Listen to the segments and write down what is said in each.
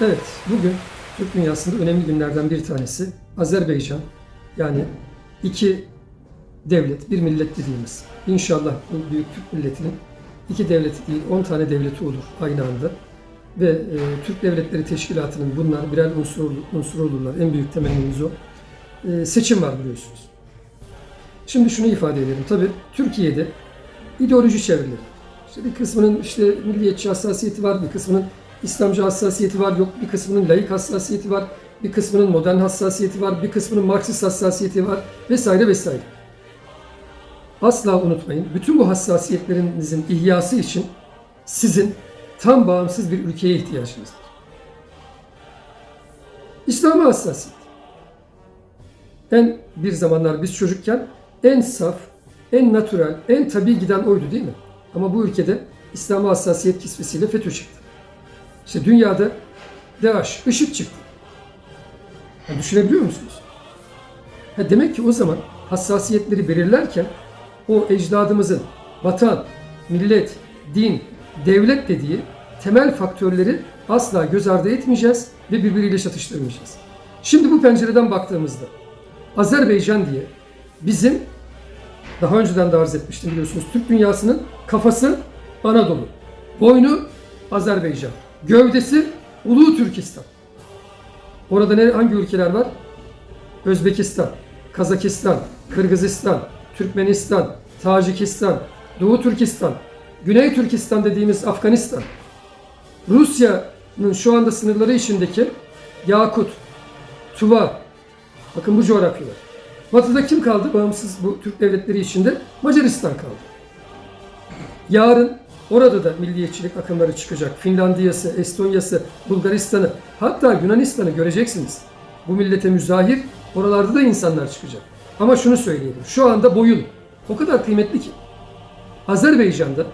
Evet, bugün Türk dünyasında önemli günlerden bir tanesi Azerbaycan. Yani iki devlet, bir millet dediğimiz. İnşallah bu büyük Türk milletinin iki devleti değil, on tane devleti olur aynı anda. Ve e, Türk Devletleri Teşkilatı'nın bunlar birer unsur, unsur olurlar. En büyük temennimiz o. E, seçim var biliyorsunuz. Şimdi şunu ifade edelim. Tabii Türkiye'de ideoloji çevreleri. İşte bir kısmının işte milliyetçi hassasiyeti var, bir kısmının İslamcı hassasiyeti var, yok bir kısmının laik hassasiyeti var, bir kısmının modern hassasiyeti var, bir kısmının Marksist hassasiyeti var vesaire vesaire. Asla unutmayın, bütün bu hassasiyetlerinizin ihyası için sizin tam bağımsız bir ülkeye ihtiyacınız var. İslam'a hassasiyet. En bir zamanlar biz çocukken en saf, en natürel, en tabi giden oydu değil mi? Ama bu ülkede İslam'a hassasiyet kisvesiyle FETÖ çıktı. İşte dünyada DAEŞ, IŞİD çıktı. Ya düşünebiliyor musunuz? Ha demek ki o zaman hassasiyetleri belirlerken o ecdadımızın vatan, millet, din, devlet dediği temel faktörleri asla göz ardı etmeyeceğiz ve birbiriyle çatıştırmayacağız. Şimdi bu pencereden baktığımızda Azerbaycan diye bizim daha önceden de arz etmiştim biliyorsunuz Türk dünyasının kafası Anadolu, boynu Azerbaycan, gövdesi Ulu Türkistan. Orada ne hangi ülkeler var? Özbekistan, Kazakistan, Kırgızistan, Türkmenistan, Tacikistan, Doğu Türkistan, Güney Türkistan dediğimiz Afganistan, Rusya'nın şu anda sınırları içindeki Yakut, Tuva, bakın bu coğrafyalar. Batı'da kim kaldı? Bağımsız bu Türk devletleri içinde Macaristan kaldı. Yarın orada da milliyetçilik akımları çıkacak. Finlandiya'sı, Estonya'sı, Bulgaristan'ı, hatta Yunanistan'ı göreceksiniz. Bu millete müzahir, oralarda da insanlar çıkacak. Ama şunu söyleyelim, şu anda boyun o kadar kıymetli ki. Azerbaycan'da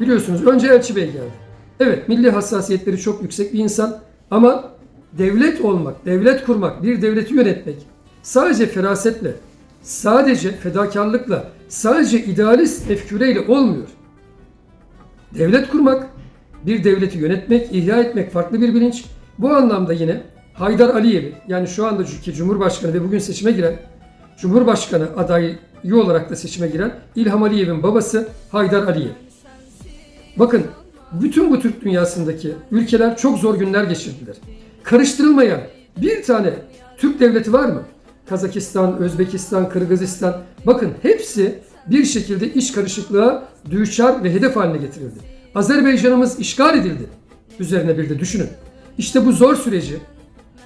biliyorsunuz önce Elçi Bey geldi. Evet milli hassasiyetleri çok yüksek bir insan ama devlet olmak, devlet kurmak, bir devleti yönetmek sadece ferasetle, sadece fedakarlıkla, sadece idealist mefküreyle olmuyor. Devlet kurmak, bir devleti yönetmek, ihya etmek farklı bir bilinç. Bu anlamda yine Haydar Aliyev'i yani şu anda ki Cumhurbaşkanı ve bugün seçime giren Cumhurbaşkanı adayı olarak da seçime giren İlham Aliyev'in babası Haydar Aliyev. Bakın bütün bu Türk dünyasındaki ülkeler çok zor günler geçirdiler. Karıştırılmayan bir tane Türk devleti var mı? Kazakistan, Özbekistan, Kırgızistan. Bakın hepsi bir şekilde iş karışıklığa düşer ve hedef haline getirildi. Azerbaycan'ımız işgal edildi. Üzerine bir de düşünün. İşte bu zor süreci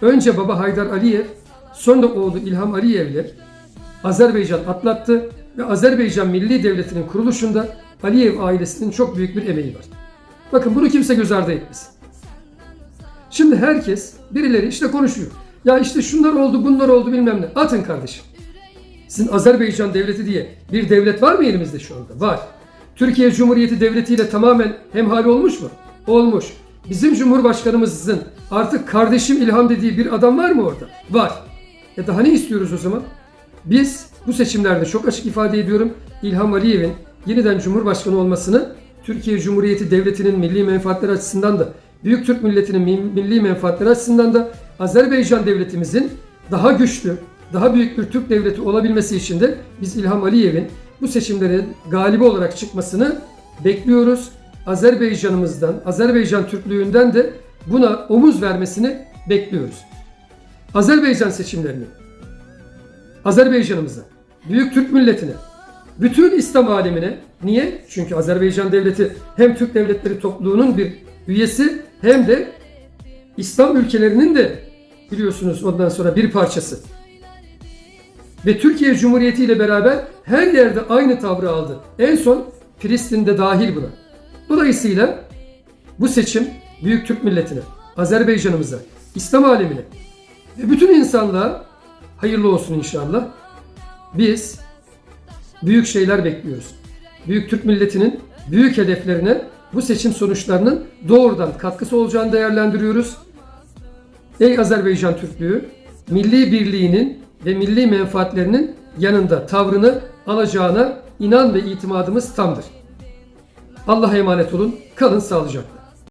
önce baba Haydar Aliyev, sonra oğlu İlham Aliyev'le Azerbaycan atlattı ve Azerbaycan Milli Devleti'nin kuruluşunda Aliyev ailesinin çok büyük bir emeği var. Bakın bunu kimse göz ardı etmesin. Şimdi herkes birileri işte konuşuyor. Ya işte şunlar oldu bunlar oldu bilmem ne. Atın kardeşim. Sizin Azerbaycan devleti diye bir devlet var mı elimizde şu anda? Var. Türkiye Cumhuriyeti Devleti ile tamamen hemhal olmuş mu? Olmuş. Bizim Cumhurbaşkanımızın artık kardeşim İlham dediği bir adam var mı orada? Var. E daha ne istiyoruz o zaman? Biz bu seçimlerde çok açık ifade ediyorum İlham Aliyev'in yeniden Cumhurbaşkanı olmasını Türkiye Cumhuriyeti Devleti'nin milli menfaatleri açısından da Büyük Türk milletinin milli menfaatleri açısından da Azerbaycan devletimizin daha güçlü, daha büyük bir Türk devleti olabilmesi için de biz İlham Aliyev'in bu seçimlere galibi olarak çıkmasını bekliyoruz. Azerbaycan'ımızdan, Azerbaycan Türklüğünden de buna omuz vermesini bekliyoruz. Azerbaycan seçimlerini Azerbaycan'ımıza, Büyük Türk milletine, bütün İslam alemine niye? Çünkü Azerbaycan devleti hem Türk devletleri topluluğunun bir üyesi hem de İslam ülkelerinin de biliyorsunuz ondan sonra bir parçası. Ve Türkiye Cumhuriyeti ile beraber her yerde aynı tavrı aldı. En son Filistin'de dahil buna. Dolayısıyla bu seçim Büyük Türk milletine, Azerbaycan'ımıza, İslam alemine ve bütün insanlığa hayırlı olsun inşallah. Biz büyük şeyler bekliyoruz. Büyük Türk milletinin büyük hedeflerine bu seçim sonuçlarının doğrudan katkısı olacağını değerlendiriyoruz. Ey Azerbaycan Türklüğü, milli birliğinin ve milli menfaatlerinin yanında tavrını alacağına inan ve itimadımız tamdır. Allah'a emanet olun, kalın sağlıcakla.